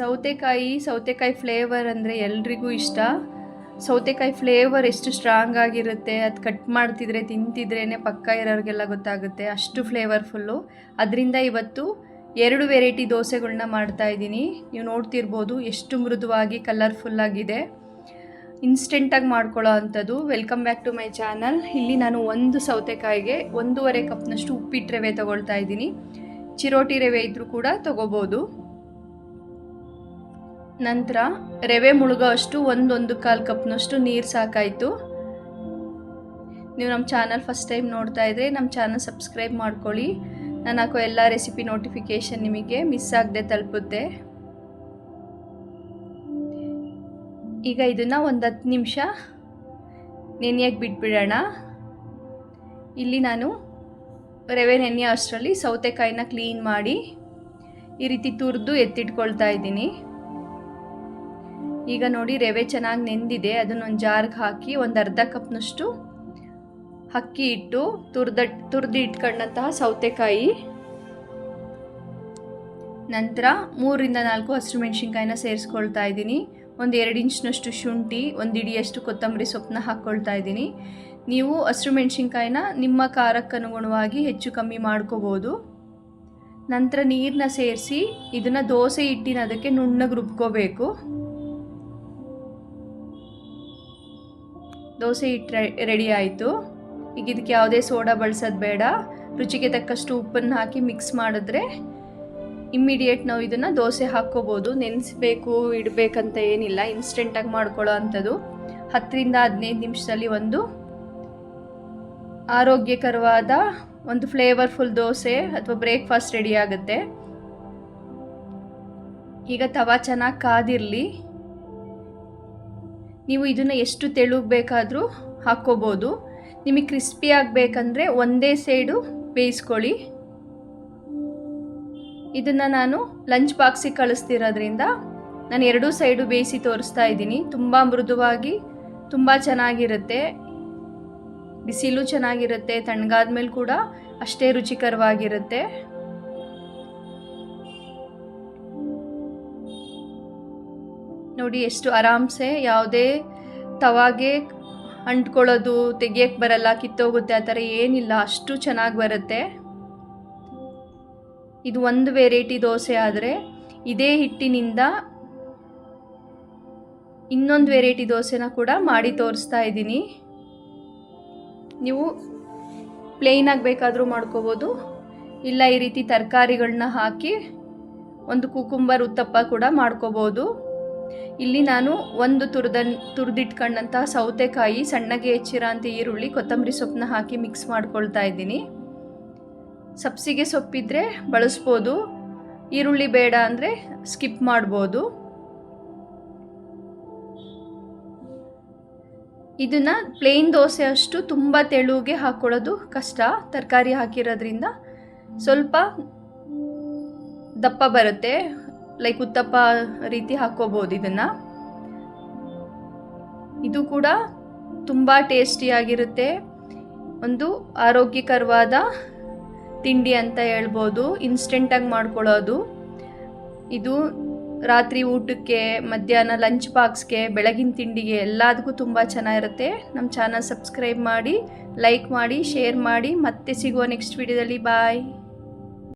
ಸೌತೆಕಾಯಿ ಸೌತೆಕಾಯಿ ಫ್ಲೇವರ್ ಅಂದರೆ ಎಲ್ರಿಗೂ ಇಷ್ಟ. ಸೌತೆಕಾಯಿ ಫ್ಲೇವರ್ ಎಷ್ಟು ಸ್ಟ್ರಾಂಗ್ ಆಗಿರುತ್ತೆ, ಅದು ಕಟ್ ಮಾಡ್ತಿದ್ರೆ ತಿಂತಿದ್ರೇ ಪಕ್ಕ ಇರೋರಿಗೆಲ್ಲ ಗೊತ್ತಾಗುತ್ತೆ. ಅಷ್ಟು ಫ್ಲೇವರ್ಫುಲ್ಲು ಅದರಿಂದ ಇವತ್ತು ಎರಡು ವೆರೈಟಿ ದೋಸೆಗಳನ್ನ ಮಾಡ್ತಾ ಇದ್ದೀನಿ. ನೀವು ನೋಡ್ತಿರ್ಬೋದು ಎಷ್ಟು ಮೃದುವಾಗಿ ಕಲರ್ಫುಲ್ಲಾಗಿದೆ ಇನ್ಸ್ಟೆಂಟಾಗಿ ಮಾಡ್ಕೊಳ್ಳೋ ಅಂಥದ್ದು. Welcome back to my channel ಇಲ್ಲಿ ನಾನು ಒಂದು ಸೌತೆಕಾಯಿಗೆ ಒಂದೂವರೆ ಕಪ್ನಷ್ಟು ಉಪ್ಪಿಟ್ಟು ರವೆ ತೊಗೊಳ್ತಾ ಇದ್ದೀನಿ. ಚಿರೋಟಿ ರವೆ ಇದ್ದರೂ ಕೂಡ ತೊಗೋಬೋದು. ನಂತರ ರವೆ ಮುಳುಗೋ ಅಷ್ಟು ಒಂದೊಂದು ಕಾಲು ಕಪ್ನಷ್ಟು ನೀರು ಸಾಕಾಯಿತು. ನೀವು ನಮ್ಮ ಚಾನಲ್ ಫಸ್ಟ್ ಟೈಮ್ ನೋಡ್ತಾ ಇದ್ರೆ ನಮ್ಮ ಚಾನಲ್ ಸಬ್ಸ್ಕ್ರೈಬ್ ಮಾಡ್ಕೊಳ್ಳಿ. ನಾನು ಹಾಕೋ ಎಲ್ಲ ರೆಸಿಪಿ ನೋಟಿಫಿಕೇಷನ್ ನಿಮಗೆ ಮಿಸ್ ಆಗದೆ ತಲುಪುತ್ತೆ. ಈಗ ಇದನ್ನು ಒಂದು ಹತ್ತು ನಿಮಿಷ ನೆನೆಯಕ್ಕೆ ಬಿಟ್ಬಿಡೋಣ. ಇಲ್ಲಿ ನಾನು ರವೆ ನೆನೆಯೋ ಅಷ್ಟರಲ್ಲಿ ಸೌತೆಕಾಯಿನ ಕ್ಲೀನ್ ಮಾಡಿ ಈ ರೀತಿ ತುರಿದು ಎತ್ತಿಟ್ಕೊಳ್ತಾ ಇದ್ದೀನಿ. ಈಗ ನೋಡಿ ರವೆ ಚೆನ್ನಾಗಿ ನೆಂದಿದೆ. ಅದನ್ನೊಂದು ಜಾರ್ಗೆ ಹಾಕಿ ಒಂದು ಅರ್ಧ ಕಪ್ನಷ್ಟು ಅಕ್ಕಿ ಇಟ್ಟು ತುರ್ದ ತುರ್ದು ಇಟ್ಕೊಂಡಂತಹ ಸೌತೆಕಾಯಿ. ನಂತರ ಮೂರರಿಂದ ನಾಲ್ಕು ಹಸಿರು ಮೆಣಸಿನ್ಕಾಯಿನ ಸೇರಿಸ್ಕೊಳ್ತಾ ಇದ್ದೀನಿ. ಒಂದು ಎರಡು ಇಂಚ್ನಷ್ಟು ಶುಂಠಿ, ಒಂದು ಇಡಿಯಷ್ಟು ಕೊತ್ತಂಬರಿ ಸೊಪ್ಪನ್ನ ಹಾಕ್ಕೊಳ್ತಾ ಇದ್ದೀನಿ. ನೀವು ಹಸಿರು ಮೆಣಸಿನ್ಕಾಯಿನ ನಿಮ್ಮ ಖಾರಕ್ಕನುಗುಣವಾಗಿ ಹೆಚ್ಚು ಕಮ್ಮಿ ಮಾಡ್ಕೋಬೋದು. ನಂತರ ನೀರನ್ನ ಸೇರಿಸಿ ಇದನ್ನು ದೋಸೆ ಹಿಟ್ಟಿನ ಅದಕ್ಕೆ ನುಣ್ಣಗೆ ರುಬ್ಕೋಬೇಕು. ದೋಸೆ ಹಿಟ್ಟು ರೆಡಿ ಆಯಿತು. ಈಗ ಇದಕ್ಕೆ ಯಾವುದೇ ಸೋಡಾ ಬಳಸೋದು ಬೇಡ. ರುಚಿಗೆ ತಕ್ಕಷ್ಟು ಉಪ್ಪನ್ನು ಹಾಕಿ ಮಿಕ್ಸ್ ಮಾಡಿದ್ರೆ ಇಮ್ಮಿಡಿಯೇಟ್ ನಾವು ಇದನ್ನು ದೋಸೆ ಹಾಕ್ಕೋಬೋದು. ನೆನೆಸ್ಬೇಕು, ಇಡಬೇಕಂತ ಏನಿಲ್ಲ. ಇನ್ಸ್ಟೆಂಟಾಗಿ ಮಾಡ್ಕೊಳ್ಳೋ ಅಂಥದ್ದು. ಹತ್ತರಿಂದ ಹದಿನೈದು ನಿಮಿಷದಲ್ಲಿ ಒಂದು ಆರೋಗ್ಯಕರವಾದ ಒಂದು ಫ್ಲೇವರ್ಫುಲ್ ದೋಸೆ ಅಥವಾ ಬ್ರೇಕ್ಫಾಸ್ಟ್ ರೆಡಿ ಆಗುತ್ತೆ. ಈಗ ತವಾ ಚೆನ್ನಾಗಿ ಕಾದಿರಲಿ. ನೀವು ಇದನ್ನು ಎಷ್ಟು ತೆಳುಗಬೇಕಾದರೂ ಹಾಕ್ಕೋಬೋದು. ನಿಮಗೆ ಕ್ರಿಸ್ಪಿ ಆಗಬೇಕಂದ್ರೆ ಒಂದೇ ಸೈಡು ಬೇಯಿಸ್ಕೊಳ್ಳಿ. ಇದನ್ನು ನಾನು ಲಂಚ್ ಬಾಕ್ಸಿಗೆ ಕಳಿಸ್ತಿರೋದ್ರಿಂದ ನಾನು ಎರಡೂ ಸೈಡು ಬೇಯಿಸಿ ತೋರಿಸ್ತಾ ಇದ್ದೀನಿ. ತುಂಬ ಮೃದುವಾಗಿ, ತುಂಬ ಚೆನ್ನಾಗಿರುತ್ತೆ. ಬಿಸಿಲು ಚೆನ್ನಾಗಿರುತ್ತೆ, ತಣ್ಣಗಾದ್ಮೇಲೆ ಕೂಡ ಅಷ್ಟೇ ರುಚಿಕರವಾಗಿರುತ್ತೆ. ನೋಡಿ ಎಷ್ಟು ಆರಾಮ್ಸೆ, ಯಾವುದೇ ತವಾಗೆ ಅಂಟ್ಕೊಳ್ಳೋದು ತೆಗಿಯಕ್ಕೆ ಬರಲ್ಲ, ಕಿತ್ತೋಗುತ್ತೆ, ಆ ಥರ ಏನಿಲ್ಲ. ಅಷ್ಟು ಚೆನ್ನಾಗಿ ಬರುತ್ತೆ. ಇದು ಒಂದು ವೆರೈಟಿ ದೋಸೆ ಆದರೆ ಇದೇ ಹಿಟ್ಟಿನಿಂದ ಇನ್ನೊಂದು ವೆರೈಟಿ ದೋಸೆನ ಕೂಡ ಮಾಡಿ ತೋರಿಸ್ತಾ ಇದ್ದೀನಿ. ನೀವು ಪ್ಲೇನಾಗಿ ಬೇಕಾದರೂ ಮಾಡ್ಕೋಬೋದು. ಇಲ್ಲ ಈ ರೀತಿ ತರಕಾರಿಗಳನ್ನ ಹಾಕಿ ಒಂದು ಕುಕುಂಬರ್ ಉತ್ತಪ್ಪ ಕೂಡ ಮಾಡ್ಕೋಬೋದು. ಇಲ್ಲಿ ನಾನು ಒಂದು ತುರ್ದ ತುರ್ದಿಟ್ಕೊಂಡಂತಹ ಸೌತೆಕಾಯಿ, ಸಣ್ಣಗೆ ಹೆಚ್ಚಿರೋ ಅಂಥ ಈರುಳ್ಳಿ, ಕೊತ್ತಂಬರಿ ಸೊಪ್ಪನ್ನ ಹಾಕಿ ಮಿಕ್ಸ್ ಮಾಡ್ಕೊಳ್ತಾ ಇದ್ದೀನಿ. ಸಬ್ಸಿಗೆ ಸೊಪ್ಪಿದ್ರೆ ಬಳಸ್ಬೋದು. ಈರುಳ್ಳಿ ಬೇಡ ಅಂದರೆ ಸ್ಕಿಪ್ ಮಾಡ್ಬೋದು. ಇದನ್ನು ಪ್ಲೇನ್ ದೋಸೆ ಅಷ್ಟು ತುಂಬ ತೆಳುಗೆ ಹಾಕ್ಕೊಳ್ಳೋದು ಕಷ್ಟ. ತರಕಾರಿ ಹಾಕಿರೋದ್ರಿಂದ ಸ್ವಲ್ಪ ದಪ್ಪ ಬರುತ್ತೆ. ಲೈಕ್ ಉತ್ತಪ್ಪ ರೀತಿ ಹಾಕ್ಕೋಬೋದು ಇದನ್ನು. ಇದು ಕೂಡ ತುಂಬ ಟೇಸ್ಟಿಯಾಗಿರುತ್ತೆ ಒಂದು ಆರೋಗ್ಯಕರವಾದ ತಿಂಡಿ ಅಂತ ಹೇಳ್ಬೋದು. ಇನ್ಸ್ಟೆಂಟಾಗಿ ಮಾಡ್ಕೊಳ್ಳೋದು ಇದು ರಾತ್ರಿ ಊಟಕ್ಕೆ, ಮಧ್ಯಾಹ್ನ ಲಂಚ್ ಬಾಕ್ಸ್ಗೆ ಬೆಳಗಿನ ತಿಂಡಿಗೆ ಎಲ್ಲದಕ್ಕೂ ತುಂಬ ಚೆನ್ನಾಗಿರುತ್ತೆ. ನಮ್ಮ ಚಾನಲ್ ಸಬ್ಸ್ಕ್ರೈಬ್ ಮಾಡಿ ಲೈಕ್ ಮಾಡಿ ಶೇರ್ ಮಾಡಿ. ಮತ್ತೆ ಸಿಗುವ ನೆಕ್ಸ್ಟ್ ವಿಡಿಯೋದಲ್ಲಿ ಬಾಯ್